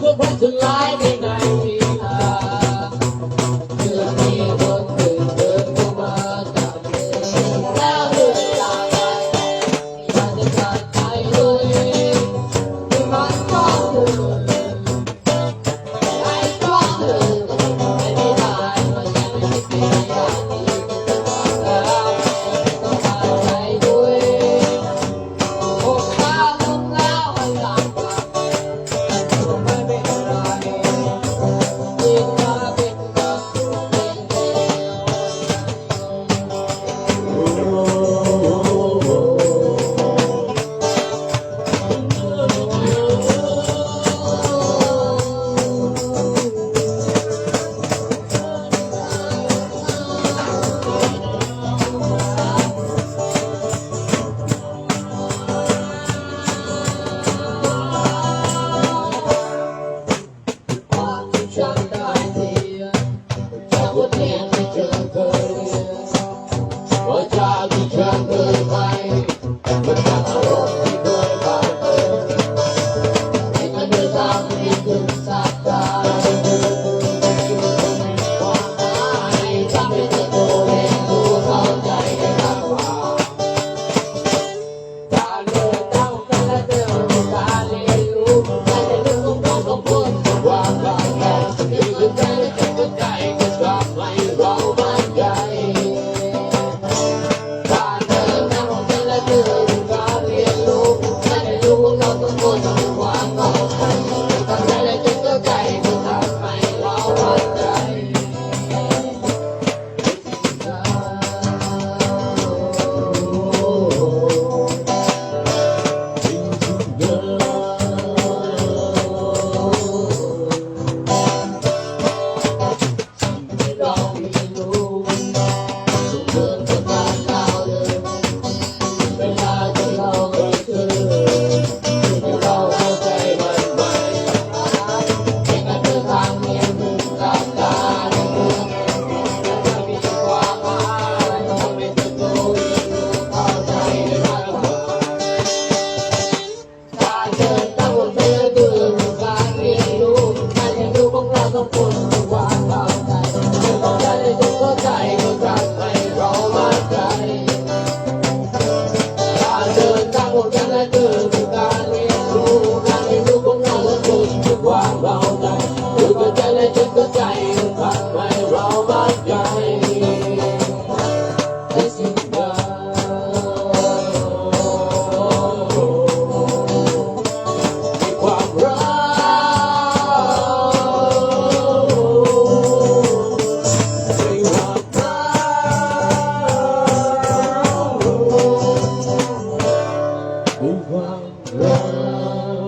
Look at what you. 我天。 ใจก็กลับไปรอมาไกลถ้าเดินทางกันและกิดคือการเรียนรู้การเรียนรู้ของเราและคนกควาเราใจอยู่กับใจและฉันก็ใจ กมีความรัก